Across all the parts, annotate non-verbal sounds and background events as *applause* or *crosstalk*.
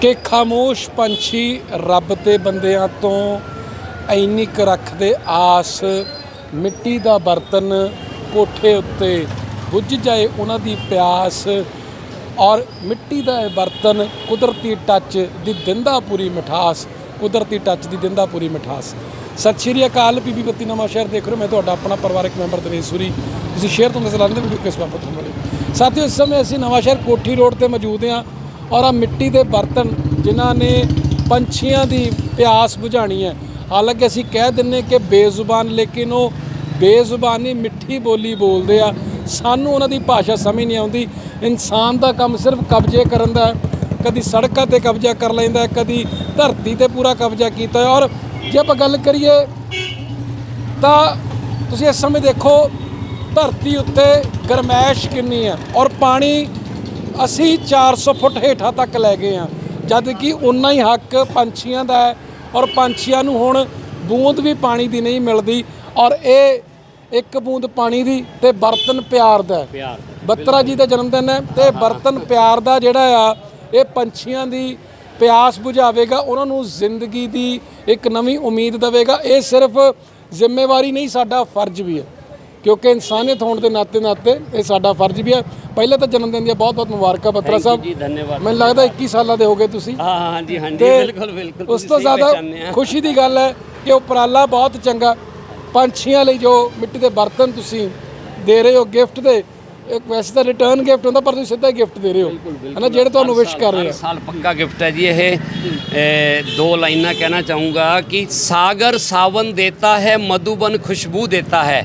ਕਿ ਖਾਮੋਸ਼ ਪੰਛੀ ਰੱਬ ਤੇ ਬੰਦਿਆਂ ਤੋਂ ਇੰਨੀ ਕੁ ਰੱਖਦੇ ਆਸ, ਮਿੱਟੀ ਦਾ ਬਰਤਨ ਕੋਠੇ ਉੱਤੇ ਬੁੱਝ ਜਾਏ ਉਹਨਾਂ ਦੀ ਪਿਆਸ ਔਰ ਮਿੱਟੀ ਦਾ ਇਹ ਬਰਤਨ ਕੁਦਰਤੀ ਟੱਚ ਦੀ ਦਿੰਦਾ ਪੂਰੀ ਮਿਠਾਸ, ਕੁਦਰਤੀ ਟੱਚ ਦੀ ਦਿੰਦਾ ਪੂਰੀ ਮਿਠਾਸ। ਸਤਿ ਸ਼੍ਰੀ ਅਕਾਲ, ਬੀਬੀ ਬੱਤੀ ਨਵਾਂ ਸ਼ਹਿਰ ਦੇਖ ਰਹੇ ਮੈਂ ਤੁਹਾਡਾ ਆਪਣਾ ਪਰਿਵਾਰਕ ਮੈਂਬਰ ਦਿਨੇਸ਼ ਸੂਰੀ। ਤੁਸੀਂ ਸ਼ੇਅਰ ਤੋਂ ਨਜ਼ਰ ਆਉਂਦੇ ਵੀਡੀਓ ਕਿਸ ਬਾਬਤ ਹੋਣ ਸਾਥੀਓ, ਇਸ ਸਮੇਂ ਅਸੀਂ ਨਵਾਂ ਸ਼ਹਿਰ ਕੋਠੀ ਰੋਡ ਤੇ ਮੌਜੂਦ ਹਾਂ। ਔਰ ਆ ਮਿੱਟੀ ਦੇ ਬਰਤਨ ਜਿਨ੍ਹਾਂ ਨੇ ਪੰਛੀਆਂ ਦੀ ਪਿਆਸ ਬੁਝਾਣੀ ਹੈ। ਹਾਲਾਂਕਿ ਅਸੀਂ ਕਹਿ ਦਿੰਨੇ ਕਿ ਬੇਜ਼ੁਬਾਨ, ਲੇਕਿਨ ਉਹ ਬੇਜ਼ੁਬਾਨੀ ਮਿੱਠੀ ਬੋਲੀ ਬੋਲਦੇ ਆ। ਸਾਨੂੰ ਉਹਨਾਂ ਦੀ ਭਾਸ਼ਾ ਸਮਝ ਨਹੀਂ ਆਉਂਦੀ। ਇਨਸਾਨ ਦਾ ਕੰਮ ਸਿਰਫ ਕਬਜ਼ੇ ਕਰਨ ਦਾ ਕਦੀ ਸੜਕਾਂ ਤੇ ਕਬਜ਼ਾ ਕਰ ਲੈਂਦਾ ਕਦੀ ਧਰਤੀ ਤੇ ਪੂਰਾ ਕਬਜ਼ਾ ਕੀਤਾ ਔਰ ਜੇ ਆਪਾਂ ਗੱਲ ਕਰੀਏ, ਤਾਂ ਤੁਸੀਂ ਇਸ ਸਮੇਂ ਦੇਖੋ, ਧਰਤੀ ਉੱਤੇ ਗਰਮੈਸ਼ ਕਿੰਨੀ ਹੈ। ਔਰ ਪਾਣੀ ਅਸੀਂ 400 ਫੁੱਟ ਹੇਠਾਂ ਤੱਕ ਲੈ ਗਏ ਹਾਂ। ਜਦ ਕਿ ਉਨਾ ਹੀ ਹੱਕ ਪੰਛੀਆਂ ਦਾ ਹੈ ਔਰ ਪੰਛੀਆਂ ਨੂੰ ਹੁਣ ਬੂੰਦ ਵੀ ਪਾਣੀ ਦੀ ਨਹੀਂ ਮਿਲਦੀ ਔਰ ਇਹ ਇੱਕ ਬੂੰਦ ਪਾਣੀ ਦੀ ਤੇ ਬਰਤਨ ਪਿਆਰ ਦਾ ਪਿਆਰ ਬੱਤਰਾ ਜੀ ਦਾ ਜਨਮ ਦਿਨ ਹੈ ਤੇ ਬਰਤਨ ਪਿਆਰ ਦਾ ਜਿਹੜਾ ਆ ਇਹ ਪੰਛੀਆਂ ਦੀ ਪਿਆਸ ਬੁਝਾਵੇਗਾ ਉਹਨਾਂ ਨੂੰ ਜ਼ਿੰਦਗੀ ਦੀ ਇੱਕ ਨਵੀਂ ਉਮੀਦ ਦੇਵੇਗਾ। ਇਹ ਸਿਰਫ ਜ਼ਿੰਮੇਵਾਰੀ ਨਹੀਂ ਸਾਡਾ ਫਰਜ਼ ਵੀ ਹੈ। ਕਿਉਂਕਿ ਇਨਸਾਨੀਅਤ ਹੋਣ ਦੇ ਨਾਤੇ ਨਾਤੇ ਇਹ ਸਾਡਾ ਫਰਜ਼ ਵੀ ਹੈ। ਪਹਿਲਾਂ ਤਾਂ ਜਨਮ ਦਿਨ ਦੀਆਂ ਬਹੁਤ ਬਹੁਤ ਮੁਬਾਰਕਾਂ ਬੱਤਰਾ ਸਾਹਿਬ। ਜੀ ਧੰਨਵਾਦ। ਮੈਨੂੰ ਲੱਗਦਾ 21 ਸਾਲਾਂ ਦੇ ਹੋ ਗਏ ਤੁਸੀਂ। ਹਾਂ ਹਾਂ ਜੀ ਹਾਂ ਜੀ ਬਿਲਕੁਲ ਬਿਲਕੁਲ ਉਸ ਤੋਂ ਜ਼ਿਆਦਾ ਖੁਸ਼ੀ ਦੀ ਗੱਲ ਹੈ ਕਿ ਉਪਰਾਲਾ ਬਹੁਤ ਚੰਗਾ। ਪੰਛੀਆਂ ਲਈ ਜੋ ਮਿੱਟੀ ਦੇ ਬਰਤਨ ਤੁਸੀਂ ਦੇ ਰਹੇ ਹੋ ਗਿਫਟ ਦੇ ਇੱਕ ਵੈਸੇ ਤਾਂ ਰਿਟਰਨ ਗਿਫਟ ਹੁੰਦਾ ਪਰ ਤੁਸੀਂ ਸਿੱਧਾ ਗਿਫਟ ਦੇ ਰਹੇ ਹੋ। ਹਨਾ ਜਿਹੜੇ ਤੁਹਾਨੂੰ ਵਿਸ਼ ਕਰ ਰਹੇ ਹੋ ਸਾਲ ਪੱਕਾ ਗਿਫਟ ਹੈ ਜੀ ਇਹ ਦੋ ਲਾਈਨਾਂ ਕਹਿਣਾ ਚਾਹੂੰਗਾ ਕਿ ਸਾਗਰ ਸਾਵਨ ਦੇਤਾ ਹੈ ਮਧੂਬਨ ਖੁਸ਼ਬੂ ਦੇਤਾ ਹੈ।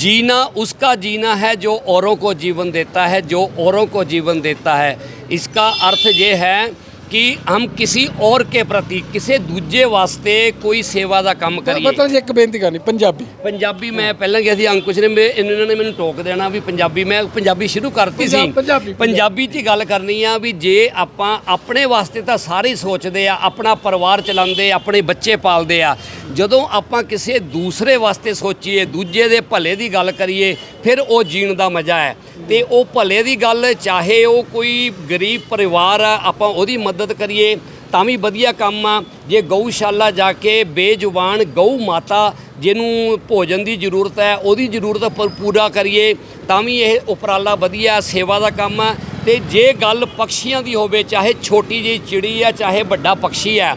जीना उसका जीना है जो औरों को जीवन देता है जो औरों को जीवन देता है इसका अर्थ ये है ਕਿ ਹਮ ਕਿਸੇ ਔਰ ਕੇ ਪ੍ਰਤੀ ਕਿਸੇ ਦੂਜੇ ਵਾਸਤੇ ਕੋਈ ਸੇਵਾ ਦਾ ਕੰਮ ਕਰੀਏ ਬੱਤਰਾ ਜੀ ਇੱਕ ਬੇਨਤੀ ਕਰਨੀ ਪੰਜਾਬੀ। ਪੰਜਾਬੀ ਮੈਂ ਪਹਿਲਾਂ ਗਿਆ ਸੀ ਅੰਕੁਸ਼ ਨੇ ਮੇ- ਇਹਨਾਂ ਨੇ ਮੈਨੂੰ ਟੋਕ ਦੇਣਾ ਵੀ ਪੰਜਾਬੀ ਮੈਂ ਪੰਜਾਬੀ ਸ਼ੁਰੂ ਕਰਤੀ ਸੀ। ਪੰਜਾਬ- ਪੰਜਾਬੀ- ਪੰਜਾਬੀ 'ਚ ਹੀ ਗੱਲ ਕਰਨੀ ਆ ਵੀ ਜੇ ਆਪਾਂ ਆਪਣੇ ਵਾਸਤੇ ਤਾਂ ਸਾਰੇ ਹੀ ਸੋਚਦੇ ਆ ਆਪਣਾ ਪਰਿਵਾਰ ਚਲਾਉਂਦੇ ਆਪਣੇ ਬੱਚੇ ਪਾਲਦੇ ਆ ਜਦੋਂ ਆਪਾਂ ਕਿਸੇ ਦੂਸਰੇ ਵਾਸਤੇ ਸੋਚੀਏ ਦੂਜੇ ਦੇ ਭਲੇ ਦੀ ਗੱਲ ਕਰੀਏ ਫਿਰ ਉਹ ਜੀਣ ਦਾ ਮਜ਼ਾ ਹੈ। ਤੇ ਉਹ ਭਲੇ ਦੀ ਗੱਲ ਚਾਹੇ ਉਹ ਕੋਈ ਗਰੀਬ ਪਰਿਵਾਰ ਆ ਆਪਾਂ ਉਹਦੀ ਮਦਦ ਮਦਦ ਕਰੀਏ ਤਾਂ ਵੀ ਵਧੀਆ ਕੰਮ ਆ। ਜੇ ਗਊਸ਼ਾਲਾ ਜਾ ਕੇ ਬੇਜ਼ੁਬਾਨ ਗਊ ਮਾਤਾ ਜਿਹਨੂੰ ਭੋਜਨ ਦੀ ਜ਼ਰੂਰਤ ਹੈ, ਉਹਦੀ ਜ਼ਰੂਰਤ ਪੂਰਾ ਕਰੀਏ, ਤਾਂ ਵੀ ਇਹ ਉਪਰਾਲਾ ਵਧੀਆ, ਸੇਵਾ ਦਾ ਕੰਮ ਆ। ਤੇ ਜੇ ਗੱਲ ਪੰਛੀਆਂ ਦੀ ਹੋਵੇ, ਚਾਹੇ ਛੋਟੀ ਜਿਹੀ ਚਿੜੀ ਆ, ਚਾਹੇ ਵੱਡਾ ਪੰਛੀ ਆ,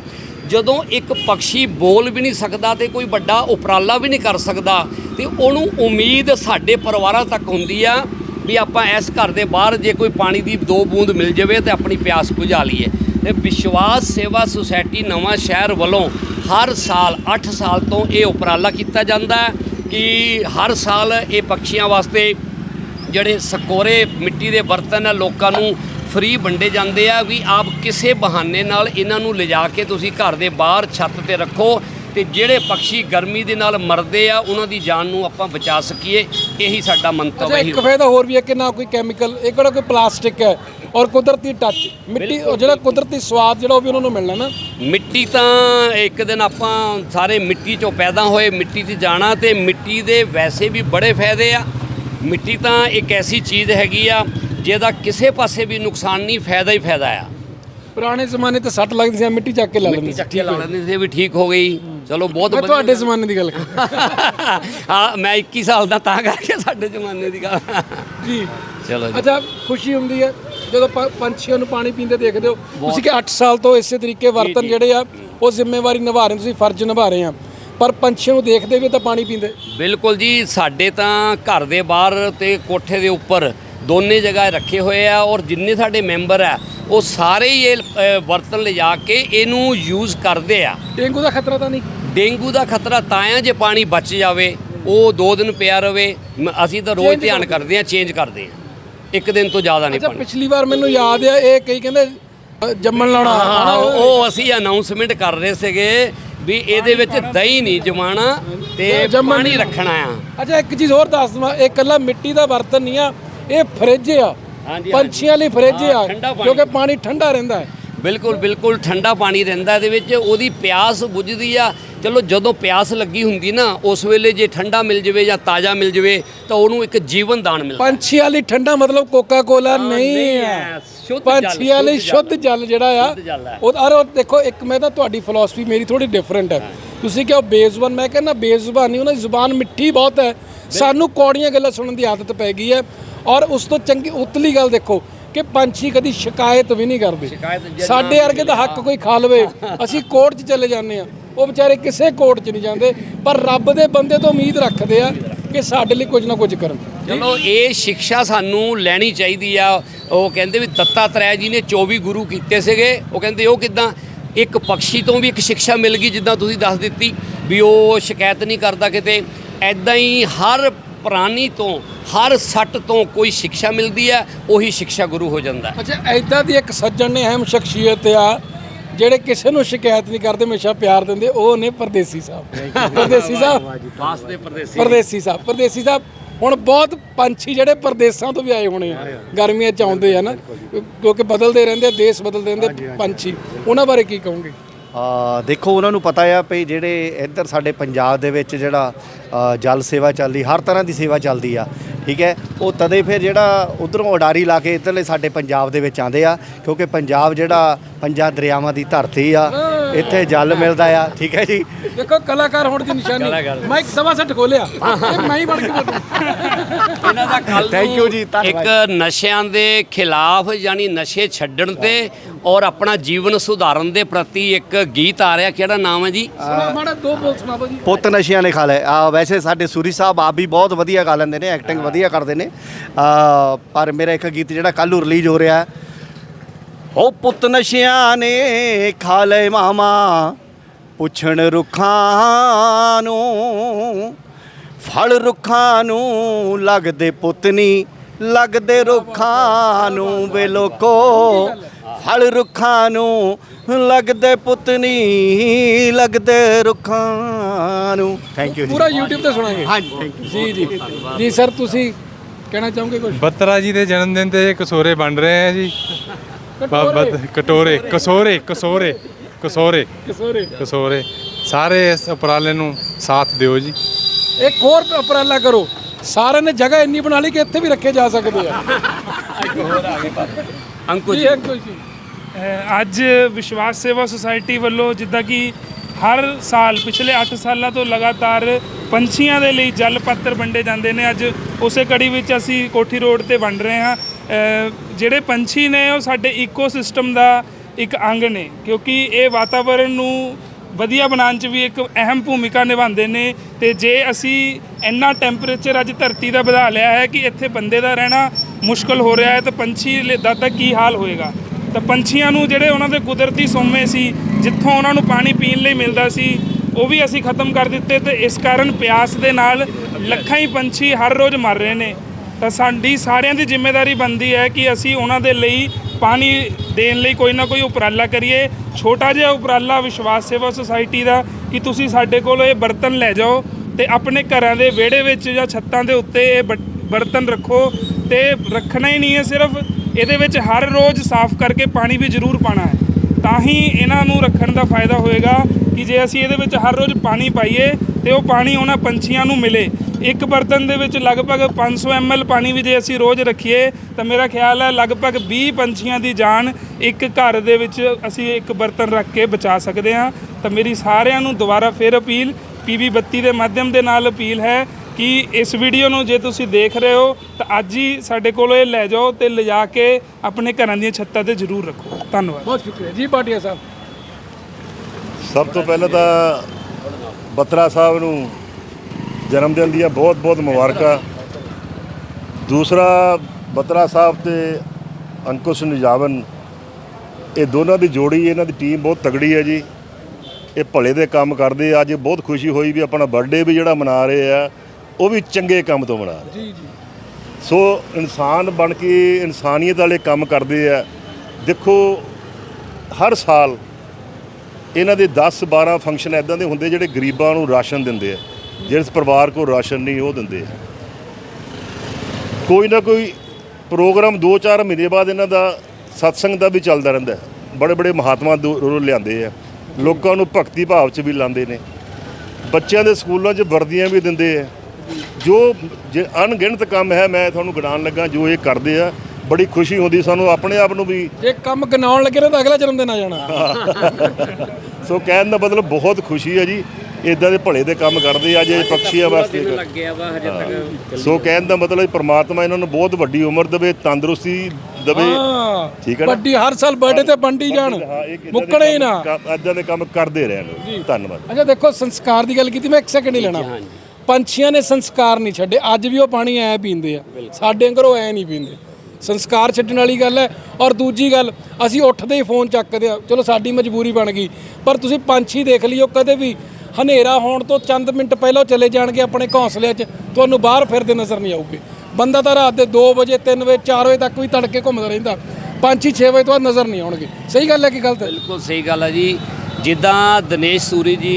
ਜਦੋਂ ਇੱਕ ਪੰਛੀ ਬੋਲ ਵੀ ਨਹੀਂ ਸਕਦਾ ਤੇ ਕੋਈ ਵੱਡਾ ਉਪਰਾਲਾ ਵੀ ਨਹੀਂ ਕਰ ਸਕਦਾ, ਤੇ ਉਹਨੂੰ ਉਮੀਦ ਸਾਡੇ ਪਰਿਵਾਰਾਂ ਤੱਕ ਹੁੰਦੀ ਆ ਵੀ ਆਪਾਂ ਇਸ ਘਰ ਦੇ ਬਾਹਰ ਜੇ ਕੋਈ ਪਾਣੀ ਦੀ ਦੋ ਬੂੰਦ ਮਿਲ ਜਾਵੇ ਤੇ ਆਪਣੀ ਪਿਆਸ ਬੁਝਾ ਲਈਏ। ਤੇ ਵਿਸ਼ਵਾਸ ਸੇਵਾ ਸੁਸਾਇਟੀ ਨਵਾਂ ਸ਼ਹਿਰ ਵੱਲੋਂ ਹਰ ਸਾਲ 8 ਸਾਲ ਤੋਂ ਇਹ ਉਪਰਾਲਾ ਕੀਤਾ ਜਾਂਦਾ ਹੈ ਕਿ ਹਰ ਸਾਲ ਇਹ ਪਕਸ਼ੀਆਂ ਵਾਸਤੇ ਜਿਹੜੇ ਸਕੋਰੇ ਮਿੱਟੀ ਦੇ ਬਰਤਨ ਆ ਲੋਕਾਂ ਨੂੰ ਫ੍ਰੀ ਵੰਡੇ ਜਾਂਦੇ ਆ। ਵੀ ਆਪ ਕਿਸੇ ਬਹਾਨੇ ਨਾਲ ਇਹਨਾਂ ਨੂੰ ਲਿਜਾ ਕੇ ਤੁਸੀਂ ਘਰ ਦੇ ਬਾਹਰ ਛੱਤ ਤੇ ਰੱਖੋ। ਤੇ ਜਿਹੜੇ ਪੰਛੀ ਗਰਮੀ ਦੇ ਨਾਲ ਮਰਦੇ ਆ ਉਹਨਾਂ ਦੀ ਜਾਨ ਨੂੰ ਆਪਾਂ ਬਚਾ ਸਕੀਏ। ਇਹੀ ਸਾਡਾ ਮੰਤਵ ਹੈ ਇੱਕ ਫਾਇਦਾ ਹੋਰ ਵੀ ਹੈ ਕਿ ਨਾ ਕੋਈ ਕੈਮੀਕਲ ਇਹ ਕਿਹੜਾ ਕੋਈ ਪਲਾਸਟਿਕ ਹੈ ਔਰ ਕੁਦਰਤੀ ਟੱਚ ਮਿੱਟੀ ਉਹ ਜਿਹੜਾ ਕੁਦਰਤੀ ਸਵਾਦ ਜਿਹੜਾ ਉਹ ਵੀ ਉਹਨਾਂ ਨੂੰ ਮਿਲਣਾ ਨਾ। ਮਿੱਟੀ ਤਾਂ ਇੱਕ ਦਿਨ ਆਪਾਂ ਸਾਰੇ ਮਿੱਟੀ 'ਚੋਂ ਪੈਦਾ ਹੋਏ ਮਿੱਟੀ 'ਚ ਜਾਣਾ ਤੇ ਮਿੱਟੀ ਦੇ ਵੈਸੇ ਵੀ ਬੜੇ ਫਾਇਦੇ ਆ। ਮਿੱਟੀ ਤਾਂ ਇੱਕ ਐਸੀ ਚੀਜ਼ ਹੈਗੀ ਆ ਜਿਹਦਾ ਕਿਸੇ ਪਾਸੇ ਵੀ ਨੁਕਸਾਨ ਨਹੀਂ ਫਾਇਦਾ ਹੀ ਫਾਇਦਾ ਆ। ਪੁਰਾਣੇ ਜ਼ਮਾਨੇ ਤੇ ਸੱਟ ਲੱਗਦੀ ਸੀ ਮਿੱਟੀ ਚੱਕ ਕੇ ਲਾ ਲੈਂਦੇ ਮਿੱਟੀ ਸੀ ਚੱਕੇ ਲਾ ਲੈਂਦੇ ਸੀ ਵੀ ਠੀਕ ਹੋ ਗਈ। ਚਲੋ ਬਹੁਤ ਮੈਂ ਵਧੀਆ ਤੁਹਾਡੇ ਜ਼ਮਾਨੇ ਦੀ ਗੱਲ ਕਰ *laughs* ਹਾਂ ਮੈਂ 21 ਸਾਲ ਦਾ ਤਾਂ ਕਰਕੇ ਸਾਡੇ ਜ਼ਮਾਨੇ ਦੀ ਗੱਲ। ਜੀ। ਚਲੋ ਜੀ। ਅੱਛਾ ਖੁਸ਼ੀ ਹੁੰਦੀ ਹੈ ਜਦੋਂ ਪ- ਪੰਛੀਆਂ ਨੂੰ ਪਾਣੀ ਪੀਂਦੇ ਦੇਖਦੇ ਹੋ। ਤੁਸੀਂ ਕਿ 8 ਸਾਲ ਤੋਂ ਇਸੇ ਤਰੀਕੇ ਵਰਤਨ ਜਿਹੜੇ ਆ ਉਹ ਜ਼ਿੰਮੇਵਾਰੀ ਨਿਭਾ ਰਹੇ ਹੋ, ਤੁਸੀਂ ਫਰਜ਼ ਨਿਭਾ ਰਹੇ ਆ। ਪਰ ਪੰਛੀਆਂ ਨੂੰ ਦੇਖਦੇ ਵੀ ਤਾਂ ਪਾਣੀ ਪੀਂਦੇ। ਬਿਲਕੁਲ ਜੀ ਸਾਡੇ ਤਾਂ ਘਰ ਦੇ ਬਾਹਰ ਤੇ ਕੋਠੇ ਦੇ ਉੱਪਰ ਦੋਨੇ ਜਗ੍ਹਾ ਰੱਖੇ ਹੋਏ ਆ ਔਰ ਜਿੰਨੇ ਸਾਡੇ ਮੈਂਬਰ ਆ ਉਹ ਸਾਰੇ ਹੀ ਇਹ ਅ, ਬਰਤਨ ਲਿਜਾ ਕੇ ਇਹਨੂੰ ਯੂਜ਼ ਕਰਦੇ ਆ। ਡੇਂਗੂ ਦਾ ਖਤਰਾ ਤਾਂ ਨਹੀਂ? ਡੇਂਗੂ ਦਾ ਖਤਰਾ ਤਾਂ ਆ ਜੇ ਪਾਣੀ ਬਚ ਜਾਵੇ ਉਹ ਦੋ ਦਿਨ ਪਿਆ ਰਵੇ ਮ- ਅਸੀਂ ਤਾਂ ਰੋਜ਼ ਧਿਆਨ ਕਰਦੇ। ਆ ਚੇਂਜ ਕਰਦੇ ਆ। ਇੱਕ ਦਿਨ ਤੋਂ ਜ਼ਿਆਦਾ ਨਹੀਂ ਪਾਣੀ। ਪਿਛਲੀ ਵਾਰ ਮੈਨੂੰ ਯਾਦ ਆ ਇਹ ਕਈ ਕਹਿੰਦੇ ਜੰਮਣ ਲਾਉਣਾ ਉਹ ਅਸੀਂ ਅਨਾਉਂਸਮੈਂਟ ਕਰ ਰਹੇ ਸੀਗੇ ਵੀ ਇਹਦੇ ਵਿੱਚ ਦਹੀਂ ਨਹੀਂ ਜਮਾਣਾ ਤੇ ਪਾਣੀ। ਰੱਖਣਾ ਆ। ਅੱਛਾ ਇੱਕ ਚੀਜ਼ ਹੋਰ ਦੱਸ ਦਵਾਂ ਇਹ ਕੱਲਾ ਮਿੱਟੀ ਦਾ ਬਰਤਨ ਨਹੀਂ ਆ ਇਹ ਫਰਿੱਜ ਆ। ਹਾਂਜੀ, ਪੰਛੀਆਂ ਲਈ ਫਰਿੱਜ ਆ। ਕਿਉਂਕਿ ਪਾਣੀ ਠੰਡਾ ਰਹਿੰਦਾ ਹੈ। ਬਿਲਕੁਲ ਬਿਲਕੁਲ ਠੰਡਾ ਪਾਣੀ ਰਹਿੰਦਾ ਇਹਦੇ ਵਿੱਚ। ਉਹਦੀ ਪਿਆਸ ਬੁਝਦੀ ਆ। ਚਲੋ ਜਦੋਂ ਪਿਆਸ ਲੱਗੀ ਹੁੰਦੀ ਨਾ ਉਸ ਵੇਲੇ ਜੇ ਠੰਡਾ ਮਿਲ ਜਵੇ ਜਾਂ ਤਾਜ਼ਾ ਮਿਲ ਜਵੇ ਤਾਂ ਉਹਨੂੰ ਇੱਕ ਜੀਵਨ ਦਾਨ ਮਿਲਦਾ। ਪੰਛੀਆਂ ਲਈ ਠੰਡਾ ਮਤਲਬ ਕੋਕਾ ਕੋਲਾ ਨਹੀਂ ਹੈ। ਪੰਛੀਆਂ ਲਈ ਸ਼ੁੱਧ ਜਲ ਜਿਹੜਾ ਆ। ਉਹ ਔਰ ਉਹ ਦੇਖੋ ਇੱਕ ਮੈਂ ਤਾਂ ਤੁਹਾਡੀ ਫਿਲਾਸਫੀ ਮੇਰੀ ਥੋੜੀ ਡਿਫਰੈਂਟ ਹੈ। ਤੁਸੀਂ ਕਿਹਾ ਬੇਜ਼ੁਬਾਨ ਮੈਂ ਕਹਿੰਦਾ ਬੇਜ਼ੁਬਾਨ ਉਹਨਾਂ ਦੀ ਜ਼ੁਬਾਨ ਮਿੱਠੀ ਬਹੁਤ ਹੈ। ਸਾਨੂੰ ਕੌੜੀਆਂ ਗੱਲਾਂ ਸੁਣਨ ਦੀ ਆਦਤ ਪੈ ਗਈ ਹੈ। ਔਰ ਉਸ ਤੋਂ ਚੰਗੀ ਉਤਲੀ ਗੱਲ ਦੇਖੋ ਕਿ ਪੰਛੀ ਕਦੀ ਸ਼ਿਕਾਇਤ ਵੀ ਨਹੀਂ ਕਰਦੇ। ਸਾਡੇ ਨਾ ਵਰਗੇ ਦਾ ਹੱਕ ਕੋਈ ਖਾ ਲਵੇ। ਅਸੀਂ ਕੋਰਟ 'ਚ ਚਲੇ ਜਾਂਦੇ ਆ ਉਹ ਵਿਚਾਰੇ ਕਿਸੇ ਕੋਰਟ 'ਚ ਨਹੀਂ ਜਾਂਦੇ। ਪਰ ਰੱਬ ਦੇ ਬੰਦੇ ਤੋਂ ਉਮੀਦ ਰੱਖਦੇ ਆ ਕਿ ਸਾਡੇ ਲਈ ਕੁਝ ਨਾ ਕੁਝ ਕਰਨ। ਚਲੋ ਇਹ ਸਿੱਖਿਆ ਸਾਨੂੰ ਲੈਣੀ ਚਾਹੀਦੀ ਆ। ਉਹ ਕਹਿੰਦੇ ਵੀ ਦੱਤਾਤਰੇయ ਜੀ ਨੇ 24 ਗੁਰੂ ਕੀਤੇ ਸੀਗੇ। ਉਹ ਕਹਿੰਦੇ ਉਹ ਕਿਦਾਂ? ਇੱਕ ਪੰਛੀ ਤੋਂ ਵੀ ਇੱਕ ਸਿੱਖਿਆ ਮਿਲ ਗਈ ਜਿੱਦਾਂ ਤੁਸੀਂ ਦੱਸ ਦਿੱਤੀ ਵੀ ਉਹ ਸ਼ਿਕਾਇਤ ਨਹੀਂ ਕਰਦਾ ਕਿਤੇ। ਐਦਾਂ ਹੀ ਹਰ ਪ੍ਰਾਣੀ ਤੋਂ ਹਰ ਸੱਟ ਤੋਂ ਕੋਈ ਸਿੱਖਿਆ ਮਿਲਦੀ ਹੈ ਉਹੀ ਸਿੱਖਿਆ ਗੁਰੂ ਹੋ ਜਾਂਦਾ ਹੈ। ਅੱਛਾ ਐਦਾਂ ਦੀ ਇੱਕ ਸੱਜਣ ਨੇ ਅਹਿਮ ਸ਼ਖਸੀਅਤ ਆ ਜਿਹੜੇ ਕਿਸੇ ਨੂੰ ਸ਼ਿਕਾਇਤ ਨਹੀਂ ਕਰਦੇ ਹਮੇਸ਼ਾ ਪਿਆਰ ਦਿੰਦੇ ਉਹ ਨੇ ਪਰਦੇਸੀ ਸਾਹਿਬ। ਪਰਦੇਸੀ ਸਾਹਿਬ? ਬਾਸ ਦੇ ਪਰਦੇਸੀ। ਪਰਦੇਸੀ ਸਾਹਿਬ ਪਰਦੇਸੀ ਸਾਹਿਬ ਹੁਣ ਬਹੁਤ ਪੰਛੀ ਜਿਹੜੇ ਪਰਦੇਸਾਂ ਤੋਂ ਵੀ ਆਏ ਹੋਣੇ ਆ ਗਰਮੀਆਂ ਚ ਆਉਂਦੇ ਆ ਨਾ ਕਿਉਂਕਿ ਬਦਲਦੇ ਰਹਿੰਦੇ ਆ, ਦੇਸ਼ ਬਦਲਦੇ ਰਹਿੰਦੇ ਪੰਛੀ। ਉਹਨਾਂ ਬਾਰੇ ਕੀ ਕਹੋਗੇ? ਦੇਖੋ, ਉਹਨਾਂ ਨੂੰ ਪਤਾ ਆ ਭਈ ਜਿਹੜੇ ਇੱਧਰ ਸਾਡੇ ਪੰਜਾਬ ਦੇ ਵਿੱਚ ਜਿਹੜਾ ਜਲ ਸੇਵਾ ਚੱਲਦੀ, ਹਰ ਤਰ੍ਹਾਂ ਦੀ ਸੇਵਾ ਚੱਲਦੀ ਆ, ਠੀਕ ਹੈ? ਉਹ ਤਦੇ ਫਿਰ ਜਿਹੜਾ ਉਧਰੋਂ ਉਡਾਰੀ ਲਾ ਕੇ ਇੱਧਰਲੇ ਸਾਡੇ ਪੰਜਾਬ ਦੇ ਵਿੱਚ ਆਉਂਦੇ ਆ, ਕਿਉਂਕਿ ਪੰਜਾਬ ਜਿਹੜਾ ਪੰਜਾਂ ਦਰਿਆਵਾਂ ਦੀ ਧਰਤੀ ਆ ਇੱਥੇ ਜਲ ਮਿਲਦਾ ਆ ਠੀਕ ਹੈ ਜੀ? ਦੇਖੋ ਕਲਾਕਾਰ ਹੋਣ ਦੀ ਨਿਸ਼ਾਨੀ। ਮੈਂ ਇੱਕ ਸਵਾ ਸੱਟ ਖੋਲਿਆ। ਇਹ ਮੈਂ ਹੀ ਬਣ ਕੇ ਬੋਲੂੰ ਇਹਨਾਂ ਦਾ ਕੱਲ Thank you ਜੀ, ਧੰਨਵਾਦ। ਇੱਕ ਨਸ਼ਿਆਂ ਦੇ ਖਿਲਾਫ ਯਾਨੀ ਨਸ਼ੇ ਛੱਡਣ ਤੇ ਔਰ ਆਪਣਾ ਜੀਵਨ ਸੁਧਾਰਨ ਦੇ ਪ੍ਰਤੀ ਇੱਕ ਗੀਤ ਆ ਰਿਹਾ। ਕਿਹੜਾ ਨਾਮ ਹੈ ਜੀ? ਸੁਣਾ ਮਾੜਾ ਦੋ ਬੋਲ ਸੁਣਾਓ ਜੀ। ਪੁੱਤ ਨਸ਼ਿਆਂ ਨੇ ਖਾ ਲਏ। ਆ ਵੈਸੇ ਸਾਡੇ ਸੂਰੀ ਸਾਹਿਬ ਆਪ ਵੀ ਬਹੁਤ ਵਧੀਆ ਗਾ ਲੈਂਦੇ ਨੇ ਐਕਟਿੰਗ ਵਧੀਆ ਕਰਦੇ ਨੇ। ਆ ਪਰ ਮੇਰਾ ਇੱਕ ਗੀਤ ਜਿਹੜਾ ਕੱਲ੍ਹ ਨੂੰ ਰਿਲੀਜ਼ ਹੋ ਰਿਹਾ ਹੈ ਉਹ ਪੁੱਤ ਨਸ਼ਿਆਂ ਨੇ ਖਾ ਲਏ ਮਾਮਾ ਪੁੱਛਣ ਰੁੱਖਾਂ ਨੂੰ ਫਲ ਰੁੱਖਾਂ ਨੂੰ ਲੱਗਦੇ ਪੁੱਤ ਨਹੀਂ ਲੱਗਦੇ ਰੁੱਖਾਂ ਨੂੰ ਵੇ ਲੋਕੋ ਫਲ ਰੁੱਖਾਂ ਨੂੰ ਲੱਗਦੇ ਪੁੱਤ ਨਹੀਂ ਲੱਗਦੇ ਰੁੱਖਾਂ ਨੂੰ। ਥੈਂਕ ਯੂ ਜੀ। ਪੂਰਾ YouTube ਤੇ ਸੁਣਾਂਗੇ। ਹਾਂਜੀ ਥੈਂਕ ਯੂ ਜੀ ਜੀ। ਜੀ ਸਰ ਤੁਸੀਂ ਕਹਿਣਾ ਚਾਹੋਗੇ ਕੁਝ ਬੱਤਰਾ ਜੀ ਦੇ ਜਨਮ ਦਿਨ ਤੇ ਕਸੋਰੇ ਬਣ ਰਹੇ ਆ ਜੀ। ਬ- ਬ- ਕਟੋਰੇ ਕਸੋਰੇ ਕਸੋਰੇ ਕਸੋਰੇ ਕਿਸੋਰੇ। ਕਸੋਰੇ। ਸਾਰੇ ਇਸ ਉਪਰਾਲੇ ਨੂੰ ਸਾਥ ਦਿਓ ਜੀ। ਇੱਕ ਹੋਰ ਉਪਰਾਲਾ ਕਰੋ। ਸਾਰਿਆਂ ਨੇ ਜਗ੍ਹਾ ਇੰਨੀ ਬਣਾ ਲਈ ਕਿ ਇੱਥੇ ਵੀ ਰੱਖੇ ਜਾ ਸਕਦੇ ਆ। ਅੰਕੁਸ਼ ਜੀ ਅੰਕੁਸ਼ ਜੀ। ਅੱਜ ਵਿਸ਼ਵਾਸ ਸੇਵਾ ਸੁਸਾਇਟੀ ਵੱਲੋਂ ਜਿੱਦਾਂ ਕਿ ਹਰ ਸਾਲ ਪਿਛਲੇ 8 ਸਾਲਾਂ ਤੋਂ ਲਗਾਤਾਰ ਪੰਛੀਆਂ ਦੇ ਲਈ ਜਲ ਪੱਤਰ ਵੰਡੇ ਜਾਂਦੇ ਨੇ। ਅੱਜ ਉਸੇ ਕੜੀ ਵਿੱਚ ਅਸੀਂ ਕੋਠੀ ਰੋਡ ਤੇ ਵੰਡ ਰਹੇ ਹਾਂ। ਜਿਹੜੇ ਪੰਛੀ ਨੇ ਉਹ ਸਾਡੇ ਇਕੋਸਿਸਟਮ ਦਾ ਇੱਕ ਅੰਗ ਨੇ, ਕਿਉਂਕਿ ਇਹ ਵਾਤਾਵਰਣ ਨੂੰ ਵਧੀਆ ਬਣਾਉਣ 'ਚ ਵੀ ਇੱਕ ਅਹਿਮ ਭੂਮਿਕਾ ਨਿਭਾਉਂਦੇ ਨੇ ਤੇ ਜੇ ਅਸੀਂ ਇੰਨਾ ਟੈਂਪਰੇਚਰ ਅੱਜ ਧਰਤੀ ਦਾ ਵਧਾ ਲਿਆ ਹੈ ਕਿ ਇੱਥੇ ਬੰਦੇ ਦਾ ਰਹਿਣਾ ਮੁਸ਼ਕਲ ਹੋ ਰਿਹਾ ਹੈ, ਤਾਂ ਪੰਛੀ ਦਾ ਤਾਂ ਕੀ ਹਾਲ ਹੋਏਗਾ? ਤਾਂ ਪੰਛੀਆਂ ਨੂੰ ਜਿਹੜੇ ਉਹਨਾਂ ਦੇ ਕੁਦਰਤੀ ਸੋਮੇ ਸੀ, ਜਿੱਥੋਂ ਉਹਨਾਂ ਨੂੰ ਪਾਣੀ ਪੀਣ ਲਈ ਮਿਲਦਾ ਸੀ, ਉਹ ਵੀ ਅਸੀਂ ਖਤਮ ਕਰ ਦਿੱਤੇ ਤੇ ਇਸ ਕਾਰਨ ਪਿਆਸ ਦੇ ਨਾਲ ਲੱਖਾਂ ਹੀ ਪੰਛੀ ਹਰ ਰੋਜ਼ ਮਰ ਰਹੇ ਨੇ। ਤਾਂ ਸਾਡੀ ਸਾਰਿਆਂ ਦੀ ਜ਼ਿੰਮੇਵਾਰੀ ਬਣਦੀ ਹੈ ਕਿ ਅਸੀਂ ਉਹਨਾਂ ਦੇ ਲਈ ਪਾਣੀ ਦੇਣ ਲਈ ਕੋਈ ਨਾ ਕੋਈ ਉਪਰਾਲਾ ਕਰੀਏ। ਛੋਟਾ ਜਿਹਾ ਉਪਰਾਲਾ ਵਿਸ਼ਵਾਸ ਸੇਵਾ ਸੁਸਾਇਟੀ ਦਾ ਕਿ ਤੁਸੀਂ ਸਾਡੇ ਕੋਲ ਇਹ ਬਰਤਨ ਲੈ ਜਾਓ ਤੇ ਆਪਣੇ ਘਰਾਂ ਦੇ ਵਿਹੜੇ ਵਿੱਚ ਜਾਂ ਛੱਤਾਂ ਦੇ ਉੱਤੇ ਇਹ ਬਟ- ਬਰਤਨ ਰੱਖੋ ਤੇ ਰੱਖਣਾ ਹੀ ਨਹੀਂ ਹੈ ਸਿਰਫ, ਇਹਦੇ ਵਿੱਚ ਹਰ ਰੋਜ਼ ਸਾਫ਼ ਕਰਕੇ ਪਾਣੀ ਵੀ ਜ਼ਰੂਰ ਪਾਣਾ ਹੈ। ਤਾਂ ਹੀ ਇਹਨਾਂ ਨੂੰ ਰੱਖਣ ਦਾ ਫਾਇਦਾ ਹੋਏਗਾ ਕਿ ਜੇ ਅਸੀਂ ਇਹਦੇ ਵਿੱਚ ਹਰ ਰੋਜ਼ ਪਾਣੀ ਪਾਈਏ ਤੇ ਉਹ ਪਾਣੀ ਉਹਨਾਂ ਪੰਛੀਆਂ ਨੂੰ ਮਿਲੇ। ਇੱਕ ਬਰਤਨ ਦੇ ਵਿੱਚ ਲਗਭਗ 500 ml ਪਾਣੀ ਵੀ ਜੇ ਅਸੀਂ ਰੋਜ਼ ਰੱਖੀਏ ਤਾਂ ਮੇਰਾ ਖਿਆਲ ਹੈ ਲਗਭਗ 20 ਪੰਛੀਆਂ ਦੀ ਜਾਨ ਇੱਕ ਘਰ ਦੇ ਵਿੱਚ ਅਸੀਂ ਇੱਕ ਬਰਤਨ ਰੱਖ ਕੇ ਬਚਾ ਸਕਦੇ ਹਾਂ। ਤਾਂ ਮੇਰੀ ਸਾਰਿਆਂ ਨੂੰ ਦੁਬਾਰਾ ਫਿਰ ਅਪੀਲ ਪੀਵੀ 32 ਦੇ ਮਾਧਿਅਮ ਦੇ ਨਾਲ ਅਪੀਲ ਹੈ ਕਿ ਇਸ ਵੀਡੀਓ ਨੂੰ ਜੇ ਤੁਸੀਂ ਦੇਖ ਰਹੇ ਹੋ ਤਾਂ ਅੱਜ ਹੀ ਸਾਡੇ ਕੋਲੋਂ ਇਹ ਲੈ ਜਾਓ ਤੇ ਲਿਜਾ ਕੇ ਆਪਣੇ ਘਰਾਂ ਦੀਆਂ ਛੱਤਾਂ ਤੇ ਜ਼ਰੂਰ ਰੱਖੋ। ਧੰਨਵਾਦ। ਬਹੁਤ ਸ਼ੁਕਰੀਆ। ਜੀ ਬਾਟੀਆ ਸਾਹਿਬ। ਸਭ ਤੋਂ ਪਹਿਲਾਂ ਤਾਂ ਬਤਰਾ ਸਾਹਿਬ ਨੂੰ ਜਨਮ ਦਿਨ ਦੀਆਂ ਬਹੁਤ ਬਹੁਤ ਮੁਬਾਰਕਾਂ। ਦੂਸਰਾ ਬਤਰਾ ਸਾਹਿਬ ਤੇ ਅੰਕੁਸ਼ ਨਿਜਾਵਨ ਇਹ ਦੋਨਾਂ ਦੀ ਜੋੜੀ ਇਹਨਾਂ ਦੀ ਟੀਮ ਬਹੁਤ ਤਗੜੀ ਹੈ ਜੀ। ਇਹ ਭਲੇ ਦੇ ਕੰਮ ਕਰਦੇ ਆ ਅੱਜ ਬਹੁਤ ਖੁਸ਼ੀ ਹੋਈ ਵੀ ਆਪਣਾ ਬਰਥਡੇ ਵੀ ਜਿਹੜਾ ਮਨਾ ਰਹੇ ਆ ਉਹ ਵੀ ਚੰਗੇ ਕੰਮ ਤੋਂ ਮਨਾ ਰਹੇ ਜੀ ਜੀ। ਸੋ ਇਨਸਾਨ ਬਣ ਕੇ ਇਨਸਾਨੀਅਤ ਵਾਲੇ ਕੰਮ ਕਰਦੇ ਆ। ਦੇਖੋ ਹਰ ਸਾਲ ਇਹਨਾਂ ਦੇ 10 12 ਫੰਕਸ਼ਨ ਐਦਾਂ ਦੇ ਹੁੰਦੇ ਜਿਹੜੇ ਗਰੀਬਾਂ ਨੂੰ ਰਾਸ਼ਨ ਦਿੰਦੇ ਆ। ਜਿਸ ਪਰਿਵਾਰ ਕੋਲ ਰਾਸ਼ਨ ਨਹੀਂ ਉਹ ਦਿੰਦੇ ਆ। ਕੋਈ ਨਾ ਕੋਈ ਪ੍ਰੋਗਰਾਮ 2-4 ਮਹੀਨੇ ਬਾਅਦ ਇਹਨਾਂ ਦਾ ਸਤਸੰਗ ਦਾ ਵੀ ਚੱਲਦਾ ਰਹਿੰਦਾ ਬੜੇ ਬੜੇ ਮਹਾਤਮਾ ਦੂਰੋਂ ਲਿਆਂਦੇ ਆ। ਲੋਕਾਂ ਨੂੰ ਭਗਤੀ ਭਾਵ 'ਚ ਵੀ ਲਾਉਂਦੇ ਨੇ। ਬੱਚਿਆਂ ਦੇ ਸਕੂਲਾਂ 'ਚ ਵਰਦੀਆਂ ਵੀ ਦਿੰਦੇ ਆ। ਜੋ ਜੇ ਅਣਗਿਣਤ ਕੰਮ ਹੈ ਮੈਂ ਤੁਹਾਨੂੰ ਗਿਣਾਉਣ ਲੱਗਾ ਜੋ ਇਹ ਕਰਦੇ ਆ ਬੜੀ ਖੁਸ਼ੀ ਹੁੰਦੀ ਸਾਨੂੰ ਆਪਣੇ ਆਪ ਨੂੰ ਵੀ। ਜੇ ਕੰਮ ਗਨਾਉਣ ਲੱਗੇ ਨਾ ਤਾਂ ਅਗਲਾ ਜਨਮ ਦਿਨ ਆ ਜਾਣਾ। ਸੋ ਕਹਿਣ ਦਾ ਮਤਲਬ ਬਹੁਤ ਖੁਸ਼ੀ ਹੈ ਜੀ। ਇਦਾਂ ਦੇ ਭਲੇ ਦੇ ਕੰਮ ਕਰਦੇ ਆ ਇਹ ਪੰਛੀਆਂ ਵਾਸਤੇ। ਲੱਗਿਆ ਵਾ ਹਜੇ ਤੱਕ। ਸੋ ਕਹਿਣ ਦਾ ਮਤਲਬ ਪ੍ਰਮਾਤਮਾ ਇਹਨਾਂ ਨੂੰ ਬਹੁਤ ਵੱਡੀ ਉਮਰ ਦੇਵੇ ਤੰਦਰੁਸਤੀ ਦੇਵੇ। ਠੀਕ ਹੈ? ਵੱਡੀ ਹਰ ਸਾਲ ਬਰਥਡੇ ਤੇ ਵੰਡੀ ਜਾਣ। ਮੁੱਕਣੇ ਹੀ ਨਾ। ਇਦਾਂ ਦੇ ਕੰਮ ਕਰਦੇ ਰਹਿਣ। ਧੰਨਵਾਦ। ਅੱਛਾ ਦੇਖੋ ਸੰਸਕਾਰ ਦੀ ਗੱਲ ਕੀਤੀ ਮੈਂ ਇੱਕ ਸੈਕਿੰਡ ਹੀ ਲੈਣਾ। ਪੰਛੀਆਂ ਨੇ ਸੰਸਕਾਰ ਨਹੀਂ ਛੱਡੇ ਅੱਜ ਵੀ ਉਹ ਪਾਣੀ ਐ ਪੀਂਦੇ ਆ। ਸਾਡੇ ਅੰਗਰ ਉਹ ਐ ਨਹੀਂ ਪੀਂਦੇ। ਸੰਸਕਾਰ ਛੱਡਣ ਵਾਲੀ ਗੱਲ ਹੈ। ਔਰ ਦੂਜੀ ਗੱਲ ਅਸੀਂ ਉੱਠਦੇ ਹੀ ਫੋਨ ਚੱਕਦੇ ਆ। ਚਲੋ ਸਾਡੀ ਮਜਬੂਰੀ ਬਣ ਗਈ। ਪਰ ਤੁਸੀਂ ਪੰਛੀ ਦੇਖ ਲਿਓ ਕਦੇ ਵੀ ਹਨੇਰਾ ਹੋਣ ਤੋਂ ਚੰਦ ਮਿੰਟ ਪਹਿਲਾਂ ਚਲੇ ਜਾਣਗੇ ਆਪਣੇ ਘੌਂਸਲਿਆਂ 'ਚ ਤੁਹਾਨੂੰ ਬਾਹਰ ਫਿਰਦੇ ਨਜ਼ਰ ਨਹੀਂ ਆਉਗੇ ਬੰਦਾ ਤਾਂ ਰਾਤ ਦੇ 2 ਵਜੇ 3 ਵਜੇ 4 ਵਜੇ ਤੱਕ ਵੀ ਤੜਕੇ ਘੁੰਮਦਾ ਰਹਿੰਦਾ। ਪੰਛੀ 6 ਵਜੇ ਤੋਂ ਬਾਅਦ ਨਜ਼ਰ ਨਹੀਂ ਆਉਣਗੇ। ਸਹੀ ਗੱਲ ਹੈ ਕਿ ਗਲਤ ਹੈ? ਬਿਲਕੁਲ ਸਹੀ ਗੱਲ ਹੈ ਜੀ। ਜਿੱਦਾਂ ਦਿਨੇਸ਼ ਸੂਰੀ ਜੀ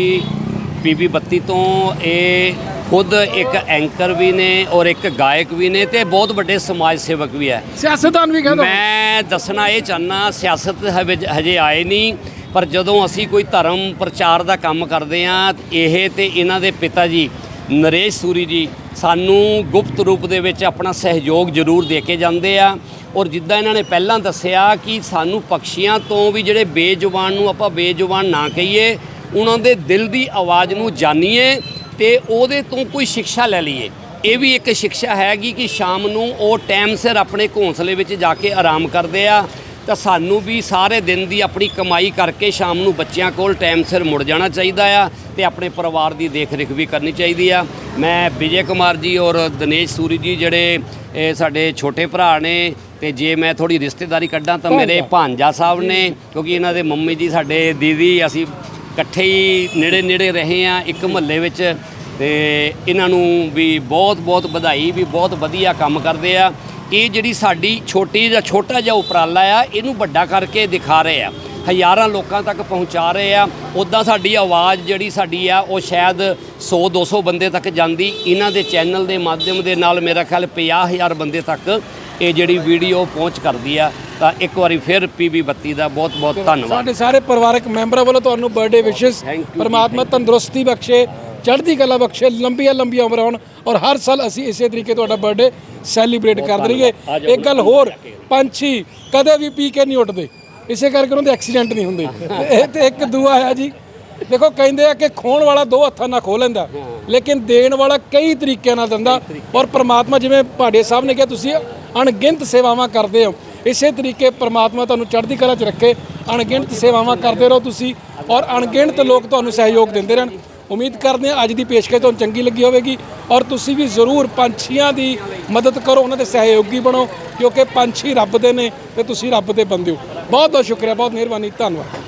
ਪੀਪੀ 32 ਤੋਂ ਇਹ ਖੁਦ ਇੱਕ ਐਂਕਰ ਵੀ ਨੇ ਔਰ ਇੱਕ ਗਾਇਕ ਵੀ ਨੇ ਤੇ ਬਹੁਤ ਵੱਡੇ ਸਮਾਜ ਸੇਵਕ ਵੀ ਹੈ। ਸਿਆਸਤਦਾਨ ਵੀ ਕਹਿੰਦਾ ਮੈਂ ਦੱਸਣਾ ਇਹ ਚਾਹਨਾ ਸਿਆਸਤ ਹਜੇ ਆਏ ਨਹੀਂ। ਪਰ ਜਦੋਂ ਅਸੀਂ ਕੋਈ ਧਰਮ ਪ੍ਰਚਾਰ ਦਾ ਕੰਮ ਕਰਦੇ ਆ ਇਹ ਤੇ ਇਹਨਾਂ ਦੇ ਪਿਤਾ ਜੀ, ਨਰੇਸ਼ ਸੂਰੀ ਜੀ, ਸਾਨੂੰ ਗੁਪਤ ਰੂਪ ਦੇ ਵਿੱਚ ਆਪਣਾ ਸਹਿਯੋਗ ਜ਼ਰੂਰ ਦੇ ਕੇ ਜਾਂਦੇ ਆ। ਔਰ ਜਿੱਦਾਂ ਇਹਨਾਂ ਨੇ ਪਹਿਲਾਂ ਦੱਸਿਆ ਕਿ ਸਾਨੂੰ ਪਕਸ਼ੀਆਂ ਤੋਂ ਵੀ ਜਿਹੜੇ ਬੇਜ਼ੁਬਾਨ ਨੂੰ ਆਪਾਂ ਬੇਜ਼ੁਬਾਨ ਨਾ ਕਹੀਏ, ਉਹਨਾਂ ਦੇ ਦਿਲ ਦੀ ਆਵਾਜ਼ ਨੂੰ ਜਾਣੀਏ ਤੇ ਉਹਦੇ ਤੋਂ ਕੋਈ ਸਿੱਖਿਆ ਲੈ ਲਈਏ। ਇਹ ਵੀ ਇੱਕ ਸਿੱਖਿਆ ਹੈਗੀ ਕਿ ਸ਼ਾਮ ਨੂੰ ਉਹ ਟਾਈਮ ਸਿਰ ਆਪਣੇ ਘੋਂਸਲੇ ਵਿੱਚ ਜਾ ਕੇ ਆਰਾਮ ਕਰਦੇ ਆ। ਤਾਂ ਸਾਨੂੰ ਵੀ ਸਾਰੇ ਦਿਨ ਦੀ ਆਪਣੀ ਕਮਾਈ ਕਰਕੇ ਸ਼ਾਮ ਨੂੰ ਬੱਚਿਆਂ ਕੋਲ ਟਾਈਮ ਸਿਰ ਮੁੜ ਜਾਣਾ ਚਾਹੀਦਾ ਆ ਤੇ ਆਪਣੇ ਪਰਿਵਾਰ ਦੀ ਦੇਖ-ਰੇਖ ਵੀ ਕਰਨੀ ਚਾਹੀਦੀ ਆ। ਮੈਂ ਵਿਜੇ ਕੁਮਾਰ ਜੀ ਔਰ ਦਿਨੇਸ਼ ਸੂਰੀ ਜੀ ਜਿਹੜੇ ਇਹ ਸਾਡੇ ਛੋਟੇ ਭਰਾ ਨੇ ਤੇ ਜੇ ਮੈਂ ਥੋੜੀ ਰਿਸ਼ਤੇਦਾਰੀ ਕੱਢਾਂ ਤਾਂ ਮੇਰੇ ਭਾਂਜਾ ਸਾਹਿਬ ਨੇ ਕਿਉਂਕਿ ਇਹਨਾਂ ਦੇ ਮੰਮੀ ਜੀ ਸਾਡੇ ਦੀਦੀ ਅਸੀਂ ਇਕੱਠੇ ਹੀ ਨੇੜੇ ਨੇੜੇ ਰਹੇ ਆ ਇੱਕ ਮਹੱਲੇ ਵਿੱਚ ਤੇ ਇਹਨਾਂ ਨੂੰ ਵੀ ਬਹੁਤ ਬਹੁਤ ਵਧਾਈ ਵੀ ਬਹੁਤ ਵਧੀਆ ਕੰਮ ਕਰਦੇ ਆ। ਇਹ ਜਿਹੜੀ ਸਾਡੀ ਛੋਟੀ ਜਾਂ ਛੋਟਾ ਜਿਹਾ ਉਪਰਾਲਾ ਆ ਇਹਨੂੰ ਵੱਡਾ ਕਰਕੇ ਦਿਖਾ ਰਹੇ ਆ। ਹਜ਼ਾਰਾਂ ਲੋਕਾਂ ਤੱਕ ਪਹੁੰਚਾ ਰਹੇ ਆ। ਉਦਾਂ ਸਾਡੀ ਆਵਾਜ਼ ਜਿਹੜੀ ਸਾਡੀ ਆ ਉਹ ਸ਼ਾਇਦ 100 200 ਬੰਦੇ ਤੱਕ ਜਾਂਦੀ। ਇਹਨਾਂ ਦੇ ਚੈਨਲ ਦੇ ਮਾਧਿਅਮ ਦੇ ਨਾਲ ਮੇਰਾ ਖਿਆਲ 50000 ਬੰਦੇ ਤੱਕ ਇਹ ਜਿਹੜੀ ਵੀਡੀਓ ਪਹੁੰਚ ਕਰਦੀ ਆ। ਤਾਂ ਇੱਕ ਵਾਰੀ ਫਿਰ ਪੀਬੀ 32 ਦਾ ਬਹੁਤ ਬਹੁਤ ਧੰਨਵਾਦ। ਸਾਡੇ ਸਾਰੇ ਪਰਿਵਾਰਕ ਮੈਂਬਰਾਂ ਵੱਲੋਂ ਤੁਹਾਨੂੰ ਬਰਥਡੇ ਵਿਸ਼ੇਸ ਪਰਮਾਤਮਾ ਤੰਦਰੁਸਤੀ ਬਖਸ਼ੇ। ਚੜ੍ਹਦੀ ਕਲਾ ਬਖਸ਼ੇ ਲੰਬੀਆਂ ਲੰਬੀਆਂ ਉਮਰਾਂ ਹੋਣ ਔਰ ਹਰ ਸਾਲ ਅਸੀਂ ਇਸੇ ਤਰੀਕੇ ਤੁਹਾਡਾ ਬਰਥਡੇ ਸੈਲੀਬ੍ਰੇਟ ਕਰਦੇ ਰਹੀਏ। ਇੱਕ ਗੱਲ ਹੋਰ ਪੰਛੀ ਕਦੇ ਵੀ ਪੀ ਕੇ ਨਹੀਂ ਉੱਠਦੇ ਇਸੇ ਕਰਕੇ ਉਹਨਾਂ ਦੇ ਐਕਸੀਡੈਂਟ ਨਹੀਂ ਹੁੰਦੇ। ਇਹ ਤੇ ਇੱਕ ਦੁਆ ਹੈ ਜੀ। ਦੇਖੋ ਕਹਿੰਦੇ ਆ ਕਿ ਖੋਣ ਵਾਲਾ ਦੋ ਹੱਥਾਂ ਨਾਲ ਖੋ ਲੈਂਦਾ ਲੇਕਿਨ ਦੇਣ ਵਾਲਾ ਕਈ ਤਰੀਕਿਆਂ ਨਾਲ ਦਿੰਦਾ ਔਰ ਪ੍ਰਮਾਤਮਾ ਜਿਵੇਂ ਭਾਡੇ ਸਾਹਿਬ ਨੇ ਕਿਹਾ ਤੁਸੀਂ ਅਣਗਿਣਤ ਸੇਵਾਵਾਂ ਕਰਦੇ ਹੋ। ਇਸੇ ਤਰੀਕੇ ਪ੍ਰਮਾਤਮਾ ਤੁਹਾਨੂੰ ਚੜ੍ਹਦੀ ਕਲਾ 'ਚ ਰੱਖੇ ਅਣਗਿਣਤ ਸੇਵਾਵਾਂ ਕਰਦੇ ਰਹੋ ਤੁਸੀਂ ਔਰ ਅਣਗਿਣਤ ਲੋਕ ਤੁਹਾਨੂੰ ਸਹਿਯੋਗ ਦਿੰਦੇ ਰਹਿਣ। ਉਮੀਦ ਕਰਦੇ ਹਾਂ ਅੱਜ ਦੀ ਪੇਸ਼ਕਸ਼ ਤੁਹਾਨੂੰ ਚੰਗੀ ਲੱਗੀ ਹੋਵੇਗੀ ਔਰ ਤੁਸੀਂ ਵੀ ਜ਼ਰੂਰ ਪੰਛੀਆਂ ਦੀ ਮਦਦ ਕਰੋ, ਉਹਨਾਂ ਦੇ ਸਹਿਯੋਗੀ ਬਣੋ, ਕਿਉਂਕਿ ਪੰਛੀ ਰੱਬ ਦੇ ਨੇ ਤੇ ਤੁਸੀਂ ਰੱਬ ਦੇ ਬੰਦੇ ਹੋ। ਬਹੁਤ ਬਹੁਤ ਸ਼ੁਕਰੀਆ, ਬਹੁਤ ਮਿਹਰਬਾਨੀ, ਧੰਨਵਾਦ।